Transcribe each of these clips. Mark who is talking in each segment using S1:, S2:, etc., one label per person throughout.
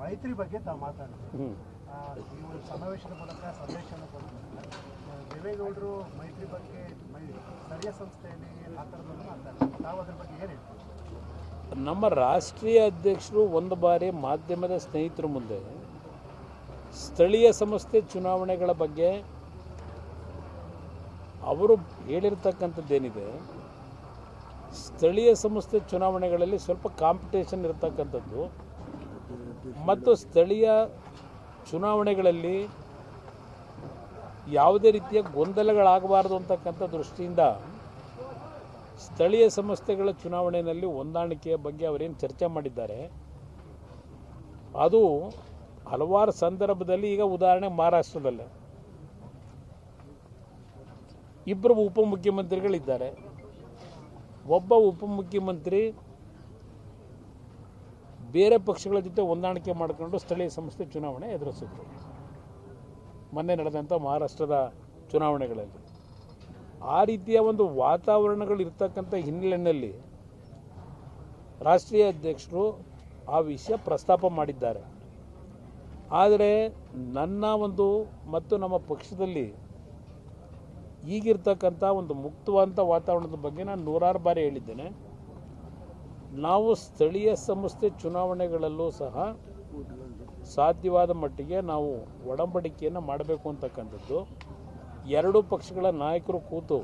S1: ಮೈತ್ರಿ ಬಗ್ಗೆ ತಾವು ಮಾತಾಡಿದ್ರು ಈ ಒಂದು ಸಮಾವೇಶದ ಮೂಲಕ ಸಂದೇಶವನ್ನು ದೇವೇಗೌಡರು ಮೈತ್ರಿ ಬಗ್ಗೆ ಸ್ಥಳೀಯ ಸಂಸ್ಥೆಯಲ್ಲಿ ಆ ಥರದನ್ನು ಮಾತಾಡ್ತಾರೆ. ತಾವು ಅದ್ರ ಬಗ್ಗೆ ಏನು ಹೇಳ್ತೀವಿ
S2: ನಮ್ಮ ರಾಷ್ಟ್ರೀಯ ಅಧ್ಯಕ್ಷರು ಒಂದು ಬಾರಿ ಮಾಧ್ಯಮದ ಸ್ನೇಹಿತರ ಮುಂದೆ ಸ್ಥಳೀಯ ಸಂಸ್ಥೆ ಚುನಾವಣೆಗಳ ಬಗ್ಗೆ ಅವರು ಹೇಳಿರ್ತಕ್ಕಂಥದ್ದೇನಿದೆ ಸ್ಥಳೀಯ ಸಂಸ್ಥೆ ಚುನಾವಣೆಗಳಲ್ಲಿ ಸ್ವಲ್ಪ ಕಾಂಪಿಟೇಷನ್ ಇರತಕ್ಕಂಥದ್ದು ಮತ್ತು ಸ್ಥಳೀಯ ಚುನಾವಣೆಗಳಲ್ಲಿ ಯಾವುದೇ ರೀತಿಯ ಗೊಂದಲಗಳಾಗಬಾರ್ದು ಅಂತಕ್ಕಂಥ ದೃಷ್ಟಿಯಿಂದ ಸ್ಥಳೀಯ ಸಂಸ್ಥೆಗಳ ಚುನಾವಣೆಯಲ್ಲಿ ಹೊಂದಾಣಿಕೆಯ ಬಗ್ಗೆ ಅವರೇನು ಚರ್ಚೆ ಮಾಡಿದ್ದಾರೆ. ಅದು ಹಲವಾರು ಸಂದರ್ಭದಲ್ಲಿ ಈಗ ಉದಾಹರಣೆ ಮಹಾರಾಷ್ಟ್ರದಲ್ಲೇ. ಇಬ್ಬರು ಉಪಮುಖ್ಯಮಂತ್ರಿಗಳಿದ್ದಾರೆ. ಒಬ್ಬ ಉಪಮುಖ್ಯಮಂತ್ರಿ ಬೇರೆ ಪಕ್ಷಗಳ ಜೊತೆ ಹೊಂದಾಣಿಕೆ ಮಾಡಿಕೊಂಡು ಸ್ಥಳೀಯ ಸಂಸ್ಥೆ ಚುನಾವಣೆ ಎದುರಿಸಿದ್ರು. ಮೊನ್ನೆ ನಡೆದಂಥ ಮಹಾರಾಷ್ಟ್ರದ ಚುನಾವಣೆಗಳಲ್ಲಿ. ಆ ರೀತಿಯ ಒಂದು ವಾತಾವರಣಗಳು ಇರ್ತಕ್ಕಂಥ ಹಿನ್ನೆಲೆಯಲ್ಲಿ ರಾಷ್ಟ್ರೀಯ ಅಧ್ಯಕ್ಷರು ಆ ವಿಷಯ ಪ್ರಸ್ತಾಪ ಮಾಡಿದ್ದಾರೆ. ಆದರೆ ನನ್ನ ಒಂದು ಮತ್ತು ನಮ್ಮ ಪಕ್ಷದಲ್ಲಿ ಈಗಿರ್ತಕ್ಕಂಥ ಒಂದು ಮುಕ್ತವಾದಂಥ ವಾತಾವರಣದ ಬಗ್ಗೆ ನಾನು ನೂರಾರು ಬಾರಿ ಹೇಳಿದ್ದೇನೆ. ನಾವು ಸ್ಥಳೀಯ ಸಂಸ್ಥೆ ಚುನಾವಣೆಗಳಲ್ಲೂ ಸಹ ಸಾಧ್ಯವಾದ ಮಟ್ಟಿಗೆ ನಾವು ಒಡಂಬಡಿಕೆಯನ್ನು ಮಾಡಬೇಕು ಅಂತಕ್ಕಂಥದ್ದು. ಎರಡೂ ಪಕ್ಷಗಳ ನಾಯಕರು ಕೂತು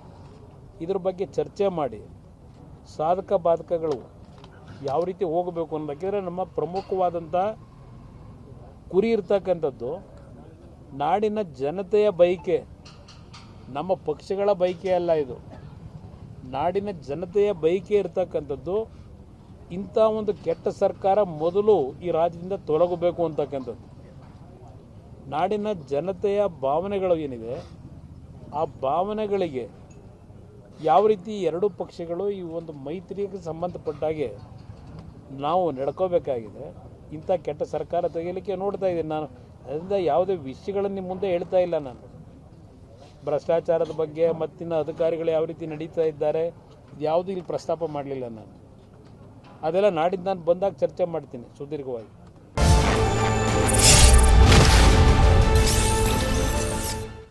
S2: ಇದ್ರ ಬಗ್ಗೆ ಚರ್ಚೆ ಮಾಡಿ ಸಾಧಕ ಬಾಧಕಗಳು ಯಾವ ರೀತಿ ಹೋಗಬೇಕು ಅನ್ನೋದಕ್ಕಿದ್ರೆ ನಮ್ಮ ಪ್ರಮುಖವಾದಂಥ ಗುರಿ ಇರ್ತಕ್ಕಂಥದ್ದು, ನಾಡಿನ ಜನತೆಯ ಬಯಕೆ, ನಮ್ಮ ಪಕ್ಷಗಳ ಬಯಕೆ ಅಲ್ಲ ಇದು. ನಾಡಿನ ಜನತೆಯ ಬಯಕೆ ಇರ್ತಕ್ಕಂಥದ್ದು ಇಂಥ ಒಂದು ಕೆಟ್ಟ ಸರ್ಕಾರ ಮೊದಲು ಈ ರಾಜ್ಯದಿಂದ ತೊಲಗಬೇಕು ಅಂತಕ್ಕಂಥದ್ದು. ನಾಡಿನ ಜನತೆಯ ಭಾವನೆಗಳು ಏನಿದೆ, ಆ ಭಾವನೆಗಳಿಗೆ ಯಾವ ರೀತಿ ಎರಡೂ ಪಕ್ಷಗಳು ಈ ಒಂದು ಮೈತ್ರಿಗೆ ಸಂಬಂಧಪಟ್ಟ ಹಾಗೆ ನಾವು ನಡ್ಕೋಬೇಕಾಗಿದೆ, ಇಂಥ ಕೆಟ್ಟ ಸರ್ಕಾರ ತೆಗಿಲಿಕ್ಕೆ ನೋಡ್ತಾ ಇದ್ದೀನಿ ನಾನು. ಅದರಿಂದ ಯಾವುದೇ ವಿಷಯಗಳನ್ನು ನಿಮ್ಮ ಮುಂದೆ ಹೇಳ್ತಾ ಇಲ್ಲ ನಾನು. ಭ್ರಷ್ಟಾಚಾರದ ಬಗ್ಗೆ ಮತ್ತಿನ ಅಧಿಕಾರಿಗಳು ಯಾವ ರೀತಿ ನಡೀತಾ ಇದ್ದಾರೆ ಯಾವುದು ಇಲ್ಲಿ ಪ್ರಸ್ತಾಪ ಮಾಡಲಿಲ್ಲ ನಾನು. ಅದೆಲ್ಲ ನಾಡಿದ್ದು ನಾನು ಬಂದಾಗ ಚರ್ಚೆ ಮಾಡ್ತೀನಿ ಸುದೀರ್ಘವಾಗಿ.